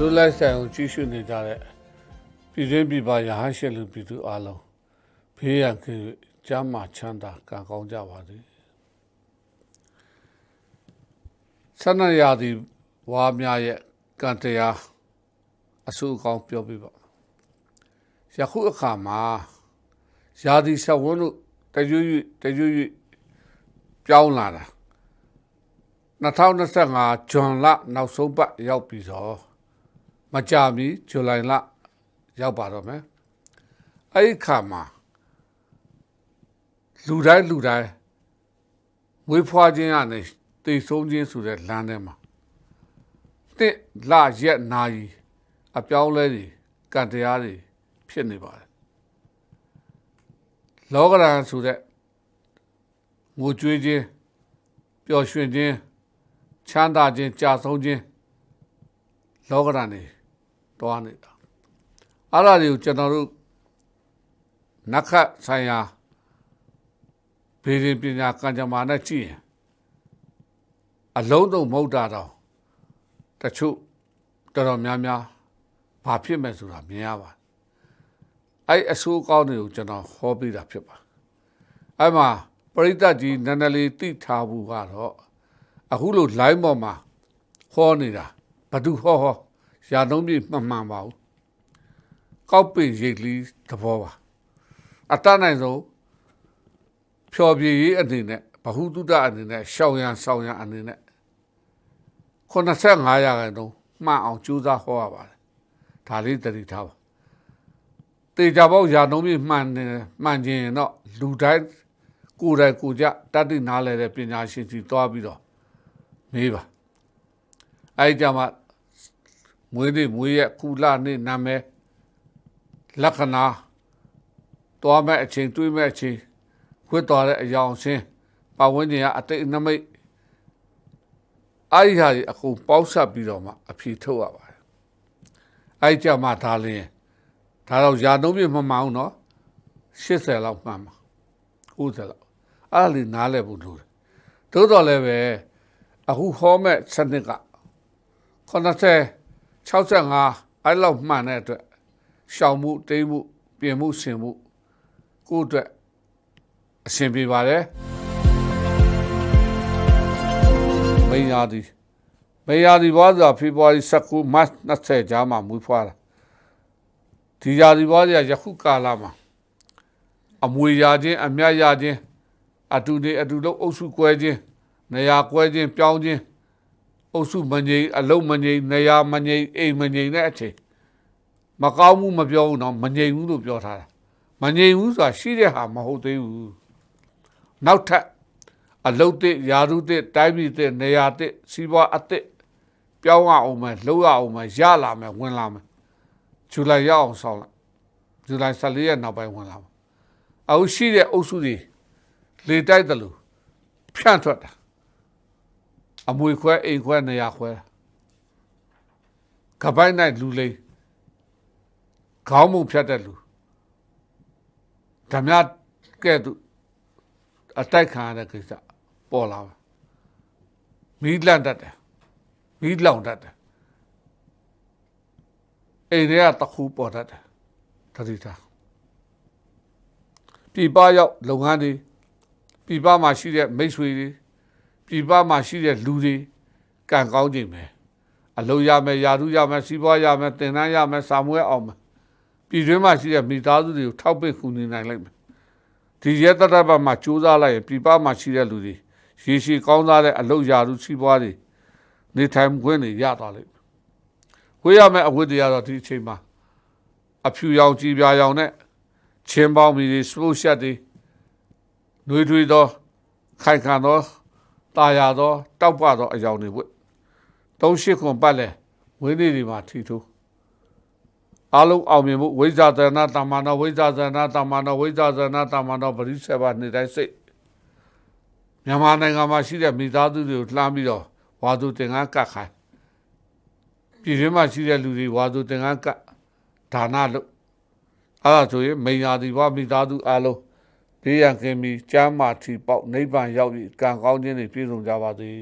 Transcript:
လွတ်လပ်ဆိုင်အောင်ကြီးစုနေကြတဲ့ပြည်တွင်းပြည်ပရဟန်းရှင်လူပြည်သူအလုံးဖေးရန်ကင်းကျမ်းမာချမ်းသာကံကောင်းကြပါစေဆန္ဒရာဒီဝါများရဲ့ကံတရားအဆူအကောင်းပြောပြပါယခုအခါမှာရာဒီဆက်ဝန်းတို့တရွရွတရွရွပြောင်းလာတာ2025ဇွန်လနောက်ဆုံးပတ်ရောက်ပြီတော့ မကြမီဇူလိုင်လရောက်ပါတော့မယ်အဲ့ဒီခါမှာလူတိုင်းလူတိုင်းဝေးဖွားခြင်းကနေတည်ဆုံးခြင်းဆိုတဲ့လမ်းထဲမှာတစ်လရက်နာရီအပြောင်းလဲတွေကံတရားတွေဖြစ်နေပါတယ်လောကရန်ဆိုတဲ့ငိုကြွေးခြင်းပျော်ရွှင်ခြင်းချမ်းသာခြင်းကြာဆုံးခြင်းလောကရန်တွေ တွားနေတာအဲ့ဒါတွေကိုကျွန်တော်တို့နက္ခတ်ဆိုင်ရာဘေးရင်ပညာကံကြမ္မာနဲ့ကြည့်ရင်အလုံးစုံမဟုတ်တာတော့တချို့တော်တော်များများဘာဖြစ်မဲ့ဆိုတာမြင်ရပါတယ်အဲ့အဆိုးကောင်းတွေကိုကျွန်တော်ဟောပြတာဖြစ်ပါအဲ့မှာပရိသတ်ကြီးနန္ဒလီတိထားဘူးကတော့အခုလို့ line ပေါ်မှာဟောနေတာဘသူဟောဟော ရာသုံးပြမှန်မှန်ပါဘူးကောက်ပင်ရိတ်လီသဘောပါအတတ်နိုင်ဆုံးဖြော်ပြရေးအနေနဲ့ဘဟုတုတအနေနဲ့ရှောင်းရန်ဆောင်ရန်အနေနဲ့85ရာခိုင်နှုန်းမှန်အောင်ကြိုးစားဟောရပါတယ်ဒါလေးတတိထားပါတေချာပေါက်ရာနှုံးပြမှန်တယ်မှန်ခြင်းတော့လူတိုင်းကိုယ်တိုင်ကိုယ်ကြတတ်သိနားလဲတဲ့ပညာရှင်ကြီးတွားပြီးတော့မေးပါအဲ့ကြမှာ မွေးနေ့မွေးရက်ကုလနေ့နာမည်လက္ခဏာတွားမဲ့အချိန်တွေးမဲ့အချိန်ခွတ်တော်တဲ့အယောင်ဆင်းပတ်ဝန်းကျင်ကအတိတ်နမိတ်အဲ့ဒီဟာကြီးအခုပေါက်ဆက်ပြီးတော့မှအဖြေထုတ်ရပါတယ်အဲ့ကြမှာဒါလင်းဒါတော့ယာနှုံးပြမမှန်အောင်နော်80လောက်မှန်ပါ90လောက်အဲ့ဒါလေးနားလဲဖို့လိုတယ်သို့တော်လည်းပဲအခုဟောမဲ့စနစ်က90 65အဲ့လောက်မှန်တဲ့အတွက်ရှောင်မှုတိမ်မှုပြင်မှုဆင်မှုကိုယ့်အတွက်အဆင်ပြေပါတယ်မိညာဒီမိညာဒီဘာသာဖေဖော်ဝါရီ19မတ်20ကြားမှာမူဖွားတာဒီရာဒီဘာသာယခုကာလမှာအမွေရခြင်းအမြတ်ရခြင်းအတူနေအတူလုံးအုပ်စုကွဲခြင်းနေရာကွဲခြင်းပြောင်းခြင်း အုပ်စုမငြိမ်အလုံးမငြိမ်နေရာမငြိမ်အိမ်မငြိမ်တဲ့အချိန်မကောင်းမှုမပြောဘူးနော်မငြိမ်ဘူးလို့ပြောထားတာမငြိမ်ဘူးဆိုတာရှိတဲ့ဟာမဟုတ်သေးဘူးနောက်ထပ်အလုတ်တဲ့ယာရုတဲ့တိုင်းပြည်တဲ့နေရာတဲ့စီးပွားအသစ်ပြောင်းရအောင်မယ်လှုပ်ရအောင်မယ်ရလာမယ်ဝင်လာမယ်ဇူလိုင်ရအောင်ဆောင်လိုက်ဇူလိုင်14ရက်နောက်ပိုင်းဝင်လာမယ်အခုရှိတဲ့အုပ်စုတွေလေတိုက်တယ်လို့ဖြန့်ထွက်တာ အမွေခွဲအိမ်ခွဲနေရာခွဲကပိုက်နိုင်လူလေးခေါင်းမုံဖြတ်တဲ့လူဓမြကဲ့သို့အတိုက်ခံရတဲ့ကိစ္စပေါ်လာပါမီးလန့်တတ်တယ်မီးလောင်တတ်တယ်အိမ်ထဲကတခုပေါ်တတ်တယ်တတိထားပြည်ပရောက်လုပ်ငန်းတွေပြည်ပမှာရှိတဲ့မိတ်ဆွေတွေ ပြည်ပမှာရှိတဲ့လူတွေကံကောင်းခြင်းပဲအလုပ်ရမယ်ယာရုရမယ်စီးပွားရမယ်တင်တန်းရမယ်စာမွေးအောင်မယ်ပြည်တွင်းမှာရှိတဲ့မိသားစုတွေကိုထောက်ပံ့ကူညီနိုင်လိမ့်မယ်ဒီရဲတတဘမှာစူးစမ်းလိုက်ရင်ပြည်ပမှာရှိတဲ့လူတွေရေရှည်ကောင်းစားတဲ့အလုပ်ယာရုစီးပွားတွေနေထိုင်ခွင့်တွေရသွားလိမ့်မယ်ဝေးရမယ်အဝတ်တွေကတော့ဒီအချိန်မှာအဖြူရောင်ကြည်ပြာရောင်နဲ့ချင်းပေါင်းမီတွေစပုတ်ရှက်တွေနှွေးထွေးသောခိုင်ခံသော ตาရသောတောက်ပသောအယောင်တွေဝတ်သုံးရှိခွန်ပတ်လဲဝင်းနေတွေမှာထီထိုးအလုံးအောင်မြင်မှုဝိဇ္ဇာသရဏတမ္မာနဝိဇ္ဇာသရဏတမ္မာနဝိဇ္ဇာသရဏတမ္မာနပရိစ္ဆေဘနေတိုင်းစိတ်မြန်မာနိုင်ငံမှာရှိတဲ့မိသားစုတွေကိုလှမ်းပြီးတော့ဝါသူတင်ကားကတ်ခိုင်းပြည်တွင်းမှာရှိတဲ့လူတွေဝါသူတင်ကားကတ်ဒါနလို့အဲ့ဒါဆိုရင်မိညာဒီဘမိသားစုအလုံး ဘေးရန်ကင်းပြီးကျမ်းမာထီပေါက်နိဗ္ဗာန်ရောက်ပြီးကံကောင်းခြင်းတွေပြည့်စုံကြပါစေ